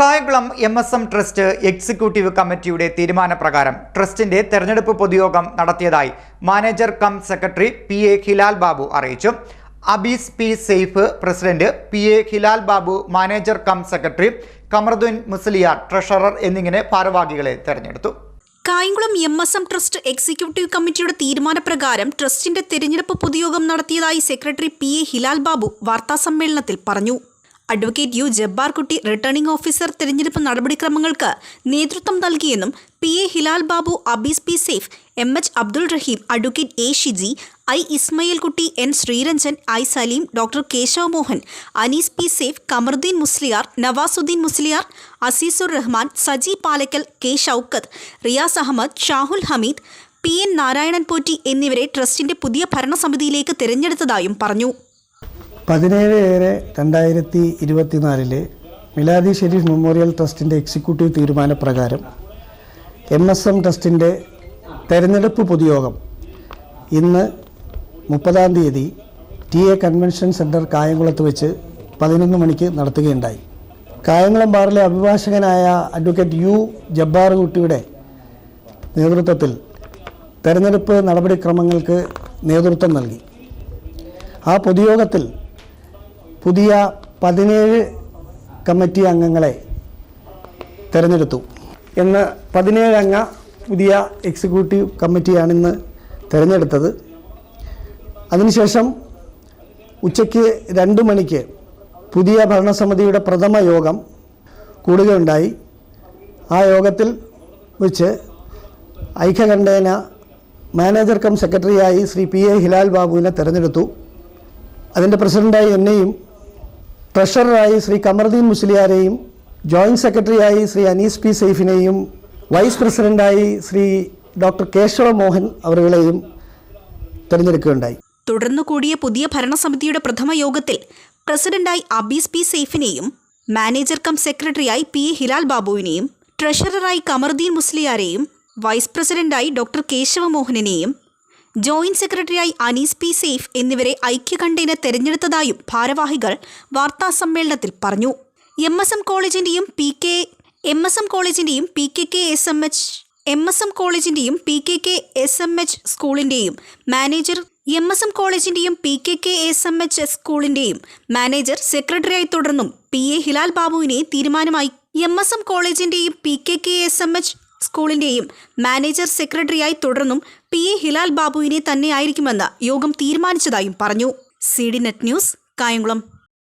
Kayamkulam M S M trust executive കമ്മിറ്റിയുടെ തീരുമാനപ്രകാരം ട്രസ്റ്റിന്റെ തെരഞ്ഞെടുപ്പ് പൊതുയോഗം നടത്തിയതായി manager cum secretary P A Hilal Babu അറിയിച്ചു. Abees P Saif president P A Hilal Babu manager cum secretary Kamaruddin Musliyar treasurer എന്നിങ്ങനെ ഭാരവാഹികളെ തെരഞ്ഞെടുത്തു. Kayamkulam M S M trust executive കമ്മിറ്റിയുടെ തീരുമാനപ്രകാരം ട്രസ്റ്റിന്റെ തെരഞ്ഞെടുപ്പ് പൊതുയോഗം നടത്തിയതായി secretary P A Hilal Babu വാർത്താസമ്മേളനത്തിൽ പറഞ്ഞു. Advocate U Jabbarkutty returning officer തിരഞ്ഞെടുപ്പ് നടപടിക്രമങ്ങൾക്ക് നേതൃത്വം നൽകിയെന്നും P A Hilal Babu Abees P Saif M H Abdul Rahim advocate A Shiji I Ismail Kutty N Sreeranjan I Saleem doctor Keshava Mohan Anees P Saif Kamaruddin Musliyar Navasuddin Musliyar Azizur Rahman Saji Palakkal K Shoukath Riyas Ahammed Shahul Hameed P N Narayanan Potti എന്നിവരെ ട്രസ്റ്റിന്റെ പുതിയ ഭരണസമിതിയിലേക്ക് തിരഞ്ഞെടുത്തതായും പറഞ്ഞു. പതിനേഴ് ഏഴ് രണ്ടായിരത്തി ഇരുപത്തിനാലിലെ Miladi Sharif memorial ട്രസ്റ്റിന്റെ executive തീരുമാനപ്രകാരം എം എസ് എം ട്രസ്റ്റിന്റെ തെരഞ്ഞെടുപ്പ് പൊതുയോഗം ഇന്ന് മുപ്പതാം തീയതി ടി എ കൺവെൻഷൻ സെന്റർ കായംകുളത്ത് വെച്ച് പതിനൊന്ന് മണിക്ക് നടത്തുകയുണ്ടായി. കായംകുളം ബാറിലെ അഭിഭാഷകനായ അഡ്വക്കേറ്റ് യു ജബ്ബാർ കുട്ടിയുടെ നേതൃത്വത്തിൽ തെരഞ്ഞെടുപ്പ് നടപടിക്രമങ്ങൾക്ക് നേതൃത്വം നൽകി. ആ പൊതുയോഗത്തിൽ പുതിയ പതിനേഴ് കമ്മിറ്റി അംഗങ്ങളെ തിരഞ്ഞെടുത്തു. എന്ന് പതിനേഴ് അംഗ പുതിയ എക്സിക്യൂട്ടീവ് കമ്മിറ്റിയാണ് ഇന്ന് തിരഞ്ഞെടുത്തത്. അതിനുശേഷം ഉച്ചയ്ക്ക് രണ്ട് മണിക്ക് പുതിയ ഭരണസമിതിയുടെ പ്രഥമ യോഗം കൂടുകയുണ്ടായി. ആ യോഗത്തിൽ വെച്ച് ഐക്യകണ്ഠേന മാനേജർ കം സെക്രട്ടറിയായി ശ്രീ പി എ ഹിലാൽ ബാബുവിനെ തിരഞ്ഞെടുത്തു. അതിന്റെ പ്രസിഡന്റായി എന്നെയും ട്രഷററായി ശ്രീ കമറുദ്ദീൻ മുസ്ലിയാരെയും ജോയിന്റ് സെക്രട്ടറിയായി ശ്രീ അനീസ് പി സെയ്ഫിനെയും വൈസ് പ്രസിഡന്റായി ശ്രീ ഡോക്ടർ കേശവ മോഹൻ അവരുകളെയും തിരഞ്ഞെടുക്കുകയുണ്ടായി. തുടർന്നു കൂടിയ പുതിയ ഭരണസമിതിയുടെ പ്രഥമ യോഗത്തിൽ പ്രസിഡന്റായി അബീസ് പി സെയ്ഫിനെയും മാനേജർ കം സെക്രട്ടറിയായി പി എ ഹിലാൽ ബാബുവിനെയും ട്രഷററായി കമറുദ്ദീൻ മുസ്ലിയാരെയും വൈസ് പ്രസിഡന്റായി ഡോക്ടർ കേശവമോഹനനെയും ജോയിന്റ് സെക്രട്ടറിയായി അനീസ് പി സെയ്ഫ് എന്നിവരെ ഐക്യകണ്ഠേന തെരഞ്ഞെടുത്തതായും ഭാരവാഹികൾ വാർത്താസമ്മേളനത്തിൽ പറഞ്ഞു. M S M കോളേജിന്റെയും P K M S M കോളേജിന്റെയും P K K S M H M S M കോളേജിന്റെയും P K K S M H സ്കൂളിന്റെയും manager M S M കോളേജിന്റെയും P K K S M H സ്കൂളിന്റെയും manager സെക്രട്ടറിയായി തുടർന്നും P A Hilal ബാബുവിനെ തീരുമാനമായി. M S M കോളേജിന്റെയും P K K S M H സ്കൂളിന്റെയും manager സെക്രട്ടറിയായി തുടർന്നും P A Hilal ബാബുവിനെ തന്നെയായിരിക്കുമെന്ന് യോഗം തീരുമാനിച്ചതായും പറഞ്ഞു. C D net news Kayamkulam.